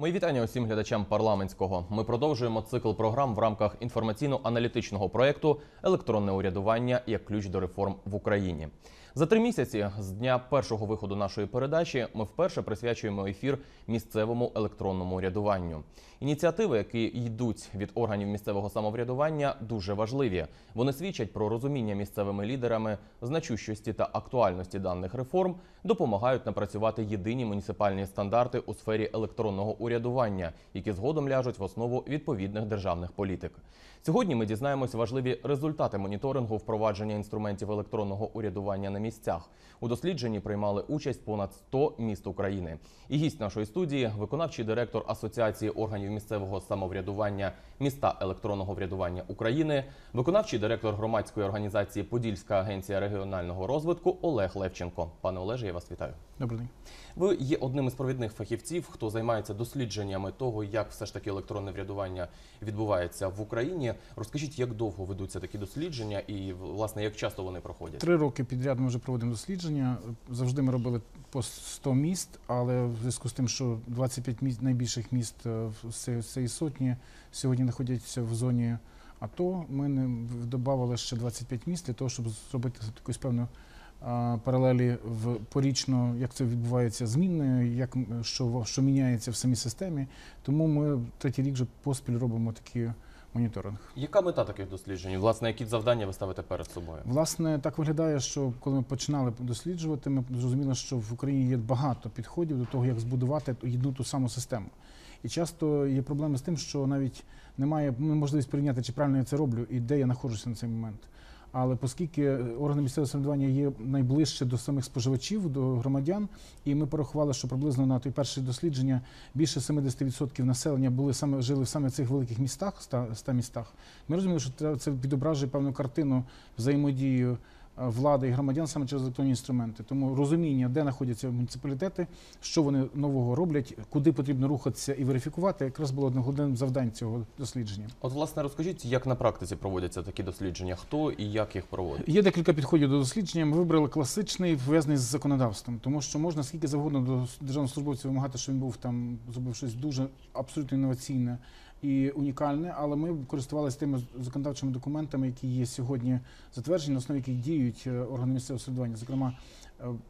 Мої вітання усім глядачам парламентського. Ми продовжуємо цикл програм в рамках інформаційно-аналітичного проєкту Електронне урядування як ключ до реформ в Україні. За три місяці з дня першого виходу нашої передачі ми вперше присвячуємо ефір місцевому електронному урядуванню. Ініціативи, які йдуть від органів місцевого самоврядування, дуже важливі. Вони свідчать про розуміння місцевими лідерами значущості та актуальності даних реформ, допомагають напрацювати єдині муніципальні стандарти у сфері електронного урядування, які згодом ляжуть в основу відповідних державних політик. Сьогодні ми дізнаємось важливі результати моніторингу впровадження інструментів електронного урядування на місцях. У дослідженні приймали участь понад 100 міст України. І гість нашої студії, виконавчий директор Асоціації органів місцевого самоврядування міста електронного врядування України, виконавчий директор громадської організації Подільська агенція регіонального розвитку Олег Левченко. Пане Олеже, я вас вітаю. Добрий день. Ви є одним із провідних фахівців, хто займається дослідженнями того, як все ж таки електронне врядування відбувається в Україні. Розкажіть, як довго ведуться такі дослідження, і власне як часто вони проходять? Три роки підряд ми вже проводимо дослідження. Завжди ми робили по 100 міст, але в зв'язку з тим, що 25 міст найбільших міст е, в цієї- цієї сотні сьогодні знаходяться в зоні АТО. Ми не додавали ще 25 міст для того, щоб зробити якусь певну паралелі в порічно, як це відбувається змінною, як що, що міняється в самій системі. Тому ми третій рік вже поспіль робимо такий моніторинг. Яка мета таких досліджень? Власне, які завдання ви ставите перед собою? Власне, так виглядає, що коли ми починали досліджувати, ми зрозуміли, що в Україні є багато підходів до того, як збудувати одну ту саму систему. І часто є проблеми з тим, що навіть немає можливості порівняти, чи правильно я це роблю і де я знаходжуся на цей момент. Але оскільки органи місцевого самоврядування є найближче до самих споживачів, до громадян, і ми порахували, що приблизно на той перше дослідження більше 70% населення були саме жили в саме цих великих містах, 100, 100 містах. Ми розуміли, що це- відображує певну картину взаємодії е, влади і громадян саме через електронні інструменти. Тому розуміння, де знаходяться муніципалітети, що вони нового роблять, куди потрібно рухатися і верифікувати, якраз було головним завдань цього дослідження. От, власне, розкажіть, як на практиці проводяться такі дослідження, хто і як їх проводить? Є декілька підходів до дослідження. Ми вибрали класичний, пов'язаний з законодавством, тому що можна скільки завгодно до державного службовця вимагати, що він був там, зробив щось дуже абсолютно інноваційне і унікальне, але ми користувалися тими законодавчими документами, які є сьогодні затверджені, на основі яких діють е, органи місцевого самоврядування, зокрема.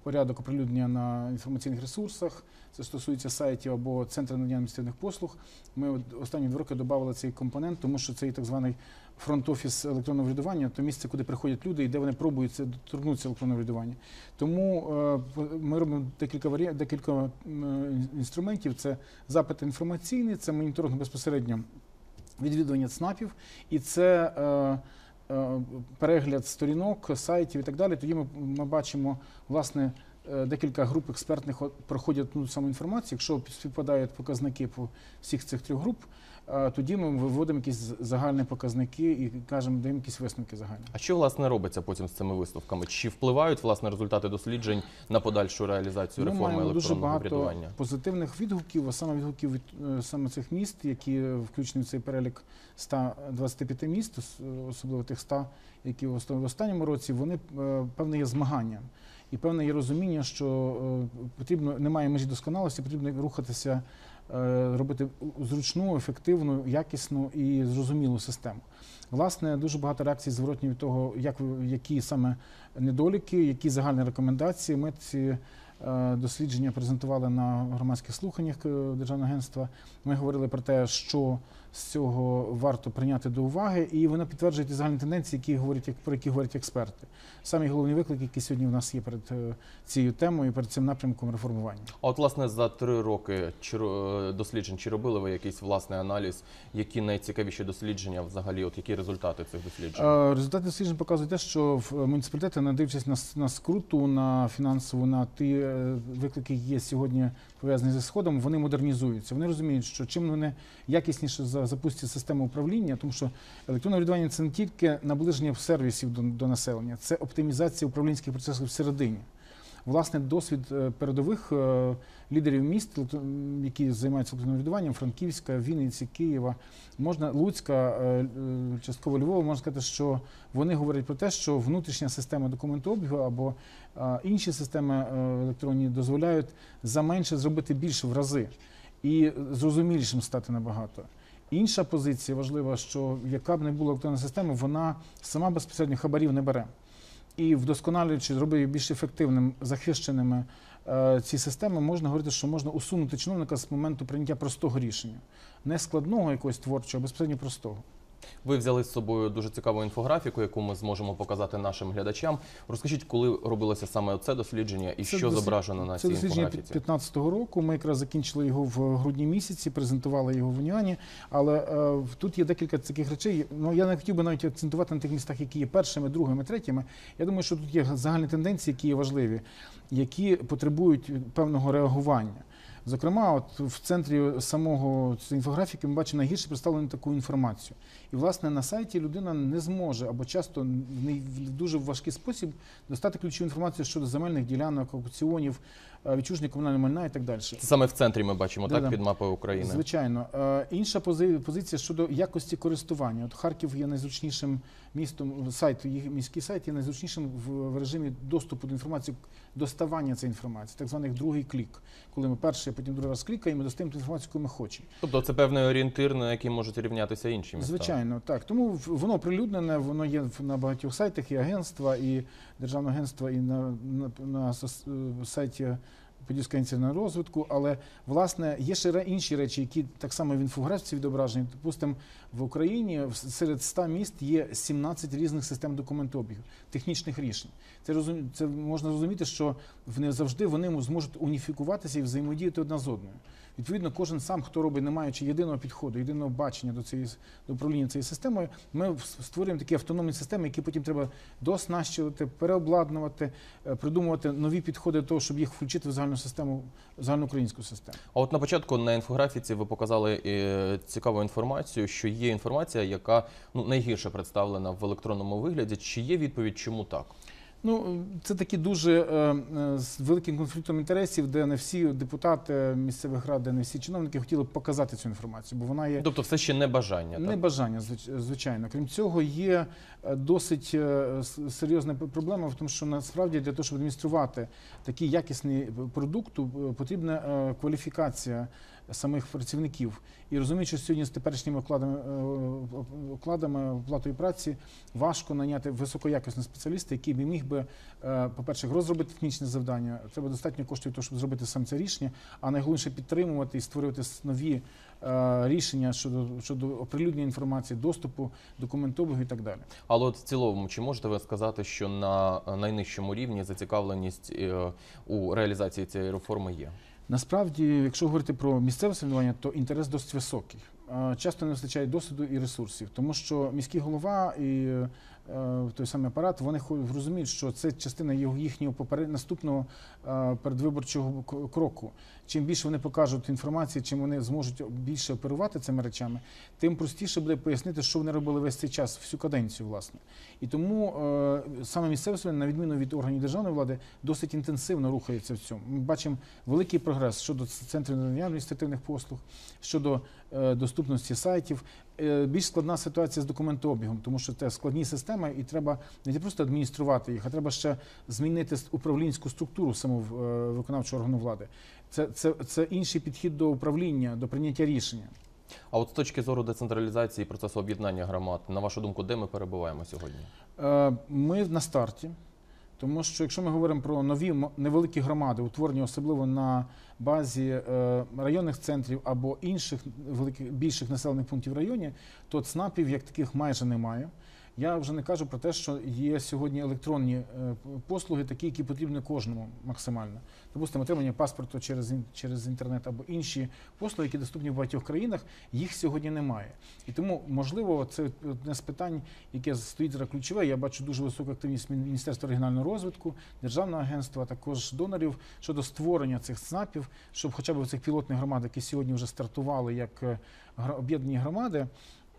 Порядок оприлюднення на інформаційних ресурсах, це стосується сайтів або центру надання адміністративних послуг. Ми останні два роки додали цей компонент, тому що це є так званий фронт-офіс електронного врядування, то місце, куди приходять люди і де вони пробують це доторкнутися електронного врядування. Тому е, ми робимо декілька варі... декілька інструментів. Це запит інформаційний, це моніторинг безпосередньо відвідування ЦНАПів, і це е, перегляд сторінок, сайтів і так далі. Тоді ми, ми бачимо власне. е, Декілька груп експертних проходять ту саму інформацію. Якщо співпадають показники по всіх цих трьох груп, е, тоді ми виводимо якісь загальні показники і кажемо, даємо якісь висновки загальні. А що власне робиться потім з цими висновками? Чи впливають власне результати досліджень на подальшу реалізацію Ми реформи маємо дуже багато врядування? позитивних відгуків, а саме відгуків від е, саме цих міст, які включені в цей перелік 125 міст, особливо тих 100, які в останньому році, вони е, певне є змаганням. І певне є розуміння, що е, потрібно немає межі досконалості, потрібно рухатися, е, робити зручну, ефективну, якісну і зрозумілу систему. Власне, дуже багато реакцій зворотні від того, як які саме недоліки, які загальні рекомендації. Ми ці е, дослідження презентували на громадських слуханнях Державного агентства. Ми говорили про те, що з цього варто прийняти до уваги, і воно підтверджує ті загальні тенденції, які говорять, про які говорять експерти. Самі головні виклики, які сьогодні в нас є перед е, цією темою, перед цим напрямком реформування. А от власне за три роки ро- досліджень, чи робили ви якийсь власний аналіз? Які найцікавіші дослідження взагалі? От які результати цих досліджень? Е, Результати досліджень показують те, що в муніципалітети, не дивлячись на, на скруту, на фінансову, на ті е, виклики, які є сьогодні пов'язані зі сходом, вони модернізуються. Вони розуміють, що чим вони якісніше за- запустять систему управління, тому що електронне врядування це не тільки наближення сервісів до, до населення, це оптимізація управлінських процесів всередині. Власне, досвід е, передових е, лідерів міст, які займаються врядуванням, Франківська, Вінниці, Києва, можна Луцька, е, частково Львова, можна сказати, що вони говорять про те, що внутрішня система документообігу або інші системи електронні дозволяють за менше зробити більше в рази. і зрозумілішим стати набагато. Інша позиція важлива, що яка б не була електронна система, вона сама безпосередньо хабарів не бере. І вдосконалюючи, зробив більш ефективним, захищеними е, ці системи, можна говорити, що можна усунути чиновника з моменту прийняття простого рішення, не складного якогось творчого, а безпосередньо простого. Ви взяли з собою дуже цікаву інфографіку, яку ми зможемо показати нашим глядачам. Розкажіть, коли робилося саме це дослідження і Це що дослід- зображено на Це цій дослідження інфографіці? 2015 року. Ми якраз закінчили його в грудні місяці, презентували його в Уніані. Але е, тут є декілька таких речей. Ну я не хотів би навіть акцентувати на тих містах, які є першими, другими, третіми. Я думаю, що тут є загальні тенденції, які є важливі, які потребують певного реагування. Зокрема, от в центрі самого інфографіки ми бачимо найгірше представлену таку інформацію. І, власне, на сайті людина не зможе або часто в дуже важкий спосіб достати ключову інформацію щодо земельних ділянок, аукціонів, відчуження комунального майна і так далі. Це саме в центрі ми бачимо так під мапою України. Звичайно. Е, Інша пози- позиція щодо якості користування. От Харків є найзручнішим містом, сайт, їх міський сайт є найзручнішим в, режимі доступу до інформації, доставання цієї інформації, так званий другий клік. Коли ми перший, потім другий раз клікаємо, достаємо ту інформацію, яку ми хочемо. Тобто це певний орієнтир, на який можуть рівнятися інші міста. Звичайно, так. Тому воно прилюднене, воно є на багатьох сайтах, і агентства, і державне агентство, і на, на, на сос- е, сайті Подільська ініціативна розвитку. Але власне є ще інші речі, які так само в інфографіці відображені. Допустимо, в Україні серед 100 міст є 17 різних систем документообігу, технічних рішень. Це розум... це можна зрозуміти, що вони завжди вони зможуть уніфікуватися і взаємодіяти одна з одною. Відповідно, кожен сам, хто робить, не маючи єдиного підходу, єдиного бачення до цієї до управління цією системою, ми створюємо такі автономні системи, які потім треба доснащувати, переобладнувати, е, придумувати нові підходи того, щоб їх включити в загальну систему, загальноукраїнську систему. А от на початку на інфографіці ви показали е, цікаву інформацію, що є інформація, яка ну найгірше представлена в електронному вигляді. Чи є відповідь, чому так? Ну, це такі дуже е, е, з великим конфліктом інтересів, де не всі депутати місцевих рад, де не всі чиновники хотіли б показати цю інформацію, бо вона є Тобто, все ще не бажання. Не так? бажання, звичайно. Крім цього, є е, досить е, серйозна проблема в тому, що насправді для того, щоб адмініструвати такий якісний продукт, потрібна кваліфікація самих працівників. І розуміючи, що сьогодні з теперішніми окладами, е, окладами оплатою праці важко наняти високоякісного спеціаліста, який би міг би, е, по-перше, розробити технічне завдання. Треба достатньо коштів, щоб зробити сам це рішення, а найголовніше підтримувати і створювати нові е, рішення щодо, щодо оприлюднення інформації, доступу, документообігу і так далі. Але от в цілому, чи можете ви сказати, що на е, найнижчому рівні зацікавленість е, у реалізації цієї реформи є? Насправді, якщо говорити про місцеве самоврядування, то інтерес досить високий. Часто не вистачає досвіду і ресурсів, тому що міський голова і е, той самий апарат вони розуміють, що це частина їхнього наступного е, передвиборчого кроку. Чим більше вони покажуть інформації, чим вони зможуть більше оперувати цими речами, тим простіше буде пояснити, що вони робили весь цей час, всю каденцію, власне. І тому е, саме місцеве на відміну від органів державної влади, досить інтенсивно рухається в цьому. Ми бачимо великий прогрес щодо центрів надання адміністративних послуг, щодо доступності сайтів. Е, Більш складна ситуація з документообігом, тому що це складні системи, і треба не просто адмініструвати їх, а треба ще змінити управлінську структуру самого е, виконавчого органу влади. Це, це, це інший підхід до управління, до прийняття рішення. А от з точки зору децентралізації процесу об'єднання громад, на вашу думку, де ми перебуваємо сьогодні? Е, Ми на старті, тому що якщо ми говоримо про нові невеликі громади, утворені особливо на базі е, районних центрів або інших великих більших населених пунктів в районі, то ЦНАПів як таких майже немає. Я вже не кажу про те, що є сьогодні електронні е, послуги, такі, які потрібні кожному максимально. Допустимо, отримання паспорту через через інтернет або інші послуги, які доступні в багатьох країнах, їх сьогодні немає. І тому, можливо, це одне з питань, яке стоїть зараз ключове. Я бачу дуже високу активність Міністерства регіонального розвитку, державного агентства, також донорів щодо створення цих ЦНАПів, щоб хоча б в цих пілотних громад, які сьогодні вже стартували як е, об'єднані громади.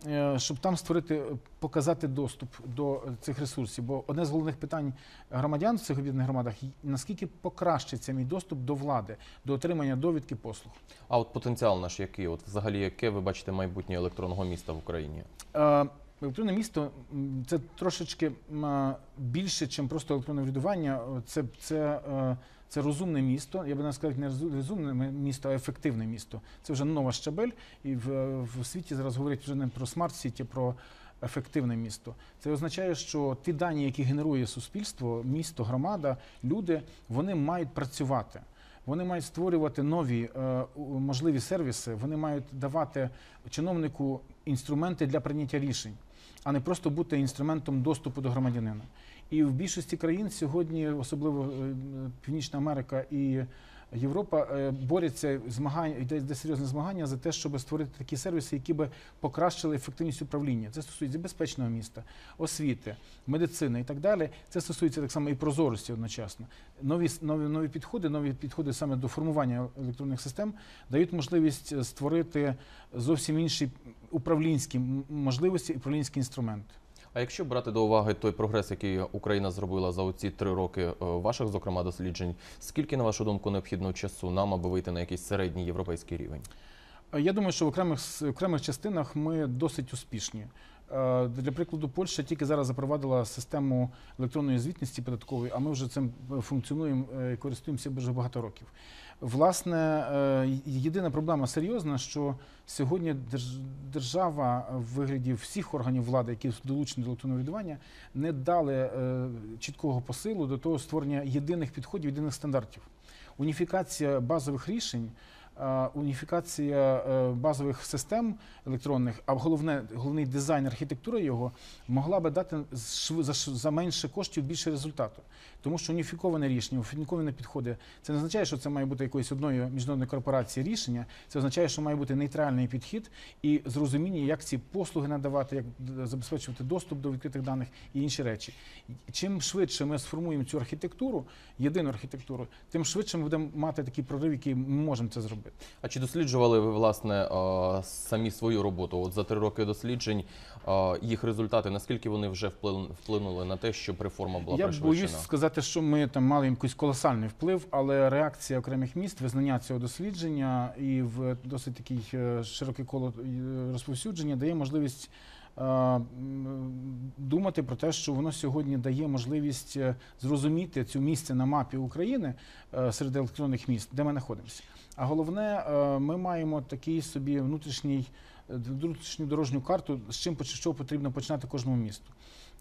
Е, Щоб там створити, е, показати доступ до е, цих ресурсів, бо одне з головних питань громадян в цих об'єднаних громадах наскільки покращиться мій доступ до влади, до отримання довідки послуг. А от потенціал наш який? От взагалі, яке ви бачите майбутнє електронного міста в Україні? Е, Електронне місто це трошечки більше, ніж просто електронне врядування. Це, це е, Це розумне місто. Я би не сказав, не розумне місто, а ефективне місто. Це вже нова щабель, і в, в світі зараз говорять вже не про смарт-сіті, про ефективне місто. Це означає, що ті дані, які генерує суспільство, місто, громада, люди, вони мають працювати. Вони мають створювати нові е, можливі сервіси, вони мають давати чиновнику інструменти для прийняття рішень, а не просто бути інструментом доступу до громадянина. І в більшості країн сьогодні, особливо е, Північна Америка і Європа, е, борються змагання, йде, серйозне змагання за те, щоб створити такі сервіси, які би покращили ефективність управління. Це стосується безпечного міста, освіти, медицини і так далі. Це стосується так само і прозорості одночасно. Нові, нові, нові підходи, нові підходи саме до формування електронних систем дають можливість е, створити зовсім інші управлінські можливості, управлінські інструменти. А якщо брати до уваги той прогрес, який Україна зробила за оці три роки е, ваших, зокрема, досліджень, скільки, на вашу думку, необхідно часу нам, аби вийти на якийсь середній європейський рівень? Е, Я думаю, що в окремих с- окремих частинах ми досить успішні. Е, Для прикладу, Польща тільки зараз запровадила систему електронної звітності податкової, а ми вже цим е, функціонуємо е, і користуємося дуже багато років. Власне, єдина проблема серйозна, що сьогодні держ- держава в вигляді всіх органів влади, які долучені до електронного віддавання, не дали чіткого посилу до того створення єдиних підходів, єдиних стандартів. Уніфікація базових рішень, уніфікація е, базових систем електронних, а головне, головний дизайн, архітектура його могла би дати за, менше коштів більше результату. Тому що уніфіковане рішення, уніфіковане підходи, це не означає, що це має бути якоюсь одною міжнародної корпорації рішення. Це означає, що має бути нейтральний підхід і зрозуміння, як ці послуги надавати, як забезпечувати доступ до відкритих даних і інші речі. Чим швидше ми сформуємо цю архітектуру, єдину архітектуру, тим швидше ми будемо мати такий прорив, який ми можемо це зробити. А чи досліджували ви власне е, самі свою роботу? От за три роки досліджень е, їх результати, наскільки вони вже вплин- вплинули на те, щоб реформа була Я пришвидшена? боюсь сказати, що ми там мали якийсь колосальний вплив, але реакція окремих міст, визнання цього дослідження і в досить такий е, широке коло розповсюдження дає можливість. Е, Думати про те, що воно сьогодні дає можливість е, зрозуміти цю місце на мапі України е, серед електронних міст, де ми знаходимося. А головне, ми маємо такий собі внутрішній внутрішню дорожню карту, з чим що потрібно починати кожному місту.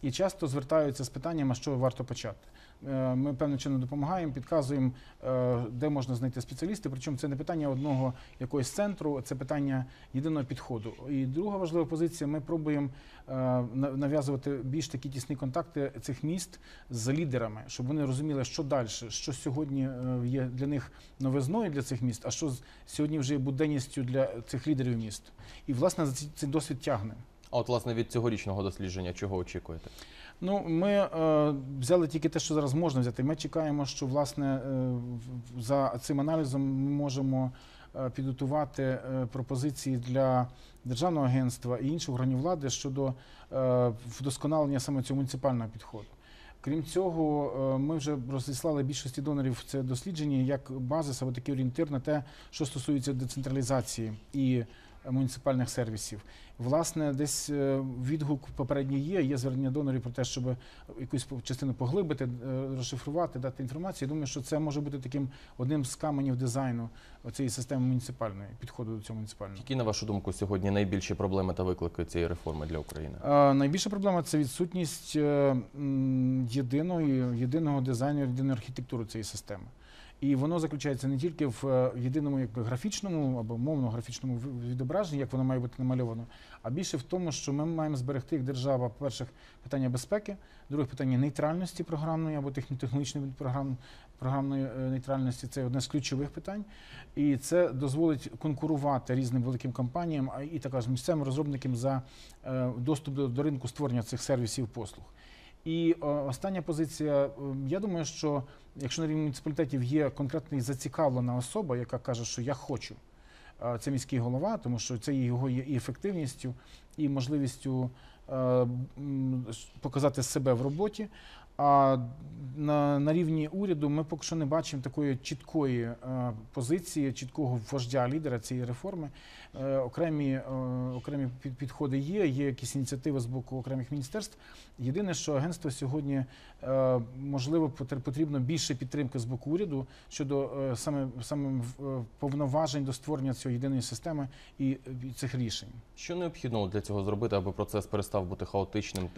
І часто звертаються з питанням, а що варто почати. Е, Ми певним чином допомагаємо, підказуємо, е, де можна знайти спеціалісти. Причому це не питання одного якогось центру, це питання єдиного підходу. І друга важлива позиція: ми пробуємо е, на- нав'язувати більш такі тісні контакти цих міст з лідерами, щоб вони розуміли, що далі, що сьогодні є для них новизною для цих міст, а що сьогодні вже є буденністю для цих лідерів міст. І власне за цей досвід тягне. А от власне від цьогорічного дослідження чого очікуєте? Ну, ми е, взяли тільки те, що зараз можна взяти. Ми чекаємо, що власне е, за цим аналізом ми можемо е, підготувати е, пропозиції для державного агентства і інших органів влади щодо е, вдосконалення саме цього муніципального підходу. Крім цього, е, ми вже розіслали більшості донорів це дослідження як базис або такий орієнтир на те, що стосується децентралізації і муніципальних сервісів. Власне, десь е, відгук попередній є. Є звернення донорів про те, щоб якусь частину поглибити, е, розшифрувати, дати інформацію. Я думаю, що це може бути таким одним з каменів дизайну цієї системи муніципальної підходу до цього муніципального. Які, на вашу думку, сьогодні найбільші проблеми та виклики цієї реформи для України? Е, Найбільша проблема це відсутність е, єдиної, єдиного дизайну, єдиної архітектури цієї системи. І воно заключається не тільки в е, єдиному якби, графічному або мовно-графічному відображенні, як воно має бути намальовано, а більше в тому, що ми маємо зберегти як держава, по-перше, питання безпеки, друге питання нейтральності програмної або техні- технологічної програм, програмної е, нейтральності це одне з ключових питань. І це дозволить конкурувати різним великим компаніям, і також місцевим розробникам за е, доступ до, до ринку створення цих сервісів послуг. І е, остання позиція. е, Я думаю, що якщо на рівні муніципалітетів є конкретна і зацікавлена особа, яка каже, що я хочу, е, це міський голова, тому що це його є і ефективністю, і можливістю показати себе в роботі. А на, на рівні уряду ми поки що не бачимо такої чіткої е, позиції, чіткого вождя лідера цієї реформи. Е, окремі, е, окремі під- підходи є, є якісь ініціативи з боку окремих міністерств. Єдине, що агентство сьогодні е, можливо потр- потрібно більше підтримки з боку уряду щодо е, саме саме е, повноважень до створення цієї єдиної системи і, і цих рішень. Що необхідно для цього зробити, аби процес перестав бути хаотичним,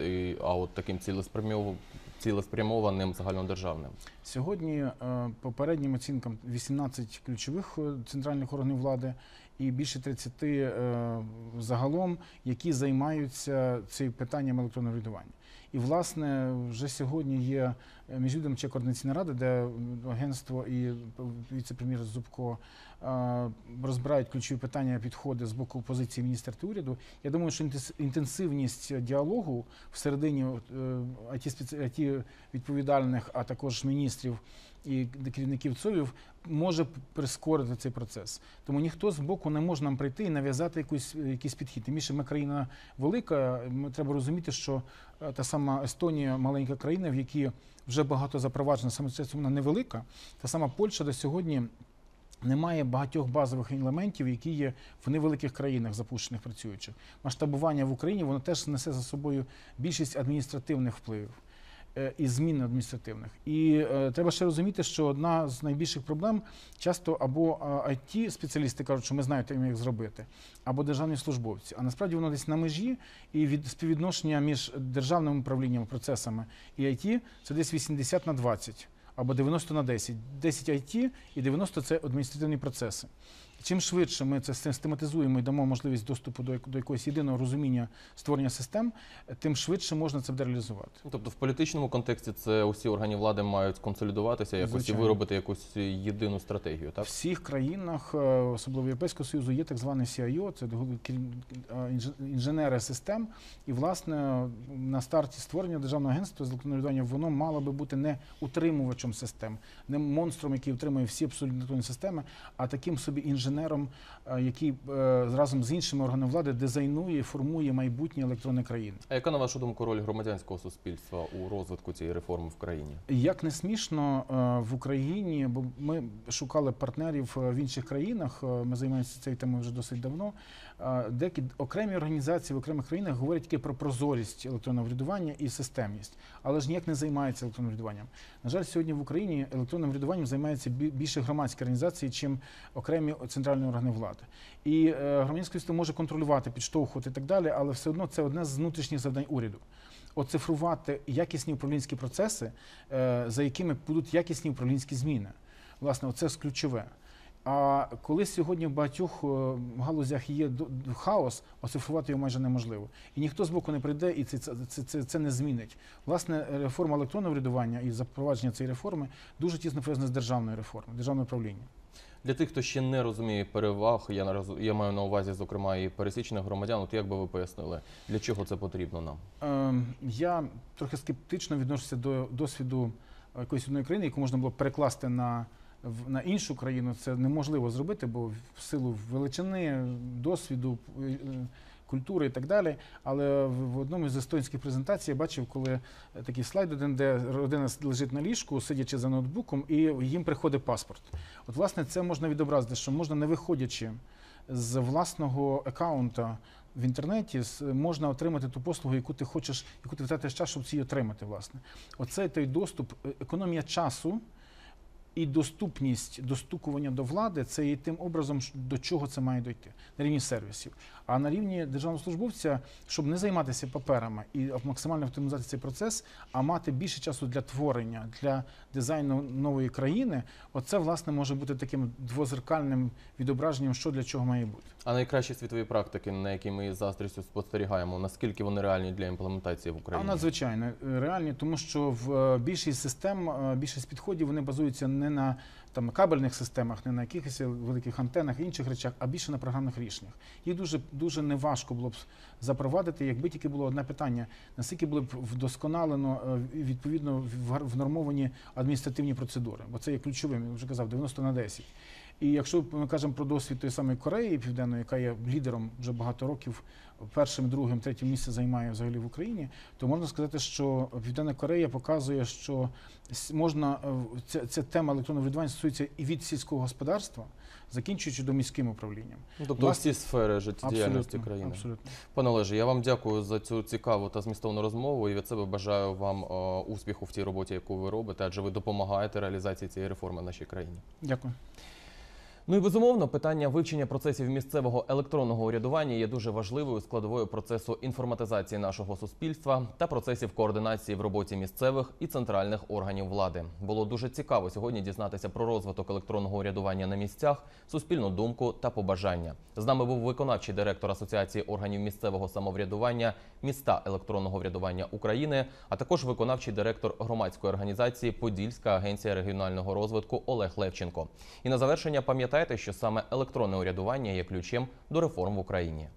а от таким цілеспрямов- цілеспрямованим загальнодержавним? Сьогодні е, попереднім оцінкам 18 ключових е, центральних органів влади і більше 30 е, загалом, які займаються цим питанням електронного врядування. І власне вже сьогодні є е, міжвідомча координаційна рада, де агентство і віце-прем'єр Зубко е, розбирають ключові питання, підходи з боку позиції міністерства і уряду. Я думаю, що інтенс- інтенсивність діалогу всередині it відповідальних, а також міністрів і керівників ЦОВів може прискорити цей процес. Тому ніхто з боку не може нам прийти і нав'язати якусь, якийсь підхід. Тим більше ми країна велика. Ми треба розуміти, що е, та сама Естонія маленька країна, в якій вже багато запроваджено, саме це вона невелика. Та сама Польща до сьогодні. Немає багатьох базових елементів, які є в невеликих країнах запущених працюючих. Масштабування в Україні воно теж несе за собою більшість адміністративних впливів е, і змін адміністративних. І е, треба ще розуміти, що одна з найбільших проблем часто або it спеціалісти кажуть, що ми знаємо, як зробити, або державні службовці. А насправді воно десь на межі, і від співвідношення між державним управлінням процесами і IT це десь 80 на 20 або 90 на 10. 10 IT і 90 це адміністративні процеси. Чим швидше ми це систематизуємо і дамо можливість доступу до, до якогось єдиного розуміння створення систем, тим швидше можна це буде реалізувати. Ну, Тобто в політичному контексті це усі органи влади мають консолідуватися, якось і виробити якусь єдину стратегію, В всіх країнах, е, особливо Європейського Союзу, є так званий CIO, це е, інж- інженери систем. І, власне, на старті створення державного агентства з електронного воно мало би бути не утримувачем систем, не монстром, який утримує всі абсолютно системи, а таким собі інженером, е, який е, разом з іншими органами влади дизайнує і формує майбутнє електронної країни. А яка на вашу думку роль громадянського суспільства у розвитку цієї реформи в країні? Як не смішно е, в Україні, бо ми шукали партнерів в інших країнах. Ми займаємося цією темою вже досить давно. Деякі окремі організації в окремих країнах говорять тільки про прозорість електронного врядування і системність, але ж ніяк не займаються електронним врядуванням. На жаль, сьогодні в Україні електронним врядуванням займаються більше громадські організації, чим окремі центральні органи влади. І е, громадянське суспільство може контролювати, підштовхувати і так далі, але все одно це одне з внутрішніх завдань уряду оцифрувати якісні управлінські процеси, е, за якими будуть якісні управлінські зміни. Власне, оце ключове. А коли сьогодні в багатьох е, галузях є хаос, оцифрувати його майже неможливо. І ніхто з боку не прийде і це, це, це, це, не змінить. Власне, реформа електронного врядування і запровадження цієї реформи дуже тісно пов'язане з державною реформою, державною управлінням. Для тих, хто ще не розуміє переваг, я я маю на увазі, зокрема, і пересічних громадян. От як би ви пояснили, для чого це потрібно нам? Ем, Я трохи скептично відношуся до досвіду якоїсь одної країни, яку можна було перекласти на, на іншу країну. Це неможливо зробити, бо в силу величини, досвіду, е, культури і так далі. Але в одному з естонських презентацій я бачив, коли е, такий слайд один, де родина лежить на ліжку, сидячи за ноутбуком, і їм приходить паспорт. От, власне, це можна відобразити, що можна не виходячи з власного аккаунта в інтернеті з- можна отримати ту послугу, яку ти хочеш, яку ти втратиш час, щоб її отримати. Власне, оце той доступ, е, економія часу. І доступність достукування до влади це є тим образом, до чого це має дойти на рівні сервісів. А на рівні державного службовця, щоб не займатися паперами і максимально оптимізувати цей процес, а мати більше часу для творення, для дизайну нової країни, оце власне може бути таким двозеркальним відображенням, що для чого має бути. А найкращі світові практики, на які ми з заздрістю спостерігаємо, наскільки вони реальні для імплементації в А Україні? надзвичайно е, реальні, тому що в е, більшість систем, е, більшість підходів вони базуються не на там кабельних системах, не на якихось великих антенах і інших речах, а більше на програмних рішеннях. Їх дуже дуже неважко було б запровадити, якби тільки було одне питання: наскільки було б вдосконалено відповідно внормовані адміністративні процедури, бо це є ключовим. Я вже казав, 90 на 10. І якщо ми кажемо про досвід тої самої Кореї Південної, яка є лідером вже багато років, першим, другим, третім місце займає взагалі в Україні, то можна сказати, що Південна Корея показує, що можна е, ця, ця тема електронного врядування стосується і від сільського господарства, закінчуючи до міським управлінням. Ну, Тобто Власне, всі сфери життєдіяльності країни. абсолютно. Пане Олеже, я вам дякую за цю цікаву та змістовну розмову і від себе бажаю вам е, успіху в тій роботі, яку ви робите, адже ви допомагаєте реалізації цієї реформи в нашій країні. Дякую. Ну і безумовно, питання вивчення процесів місцевого електронного урядування є дуже важливою складовою процесу інформатизації нашого суспільства та процесів координації в роботі місцевих і центральних органів влади. Було дуже цікаво сьогодні дізнатися про розвиток електронного урядування на місцях, суспільну думку та побажання. З нами був виконавчий директор Асоціації органів місцевого самоврядування міста електронного врядування України, а також виконавчий директор громадської організації Подільська агенція регіонального розвитку Олег Левченко. І на завершення пам'ятайте, що саме електронне урядування є ключем до реформ в Україні.